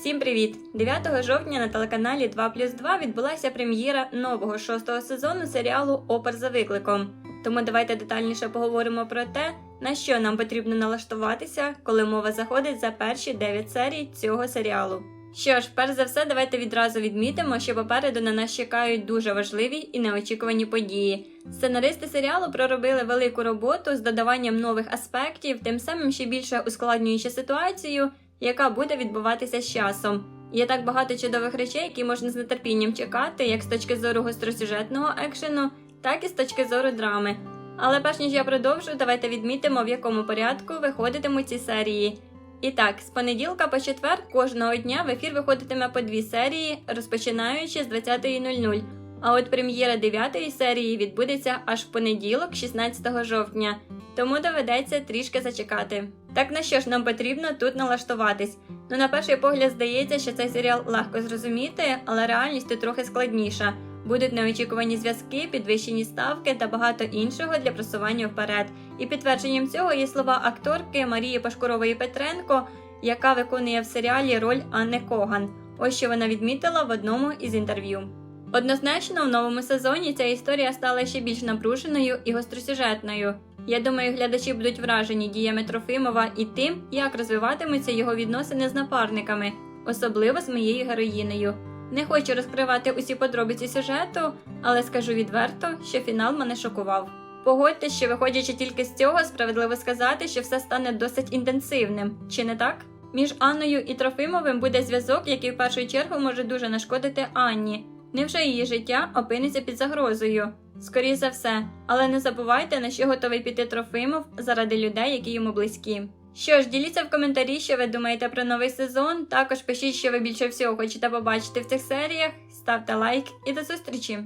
Всім привіт! 9 жовтня на телеканалі 2 плюс 2 відбулася прем'єра нового шостого сезону серіалу Опер за викликом. Тому давайте детальніше поговоримо про те, на що нам потрібно налаштуватися, коли мова заходить за перші 9 серій цього серіалу. Що ж, перш за все, давайте відразу відмітимо, що попереду на нас чекають дуже важливі і неочікувані події. Сценаристи серіалу проробили велику роботу з додаванням нових аспектів, тим самим ще більше ускладнюючи ситуацію, яка буде відбуватися з часом. Є так багато чудових речей, які можна з нетерпінням чекати, як з точки зору гостросюжетного екшену, так і з точки зору драми. Але перш ніж я продовжу, давайте відмітимо, в якому порядку виходитимуть ці серії. І так, з понеділка по четвер кожного дня в ефір виходитиме по дві серії, розпочинаючи з 20.00. А от прем'єра 9 серії відбудеться аж в понеділок, 16 жовтня, тому доведеться трішки зачекати. Так на що ж нам потрібно тут налаштуватись? Ну, на перший погляд здається, що цей серіал легко зрозуміти, але реальність тут трохи складніша. Будуть неочікувані зв'язки, підвищені ставки та багато іншого для просування вперед. І підтвердженням цього є слова акторки Марії Пашкурової Петренко, яка виконує в серіалі роль Анни Коган. Ось що вона відмітила в одному із інтерв'ю. Однозначно, в новому сезоні ця історія стала ще більш напруженою і гостросюжетною. Я думаю, глядачі будуть вражені діями Трофимова і тим, як розвиватимуться його відносини з напарниками, особливо з моєю героїнею. Не хочу розкривати усі подробиці сюжету, але скажу відверто, що фінал мене шокував. Погодьтесь, що виходячи тільки з цього, справедливо сказати, що все стане досить інтенсивним, чи не так? Між Анною і Трофимовим буде зв'язок, який в першу чергу може дуже нашкодити Анні. Невже її життя опиниться під загрозою? Скоріше за все, але не забувайте, на що готовий піти Трофимов заради людей, які йому близькі. Що ж, діліться в коментарі, що ви думаєте про новий сезон. Також пишіть, що ви більше всього хочете побачити в цих серіях. Ставте лайк і до зустрічі!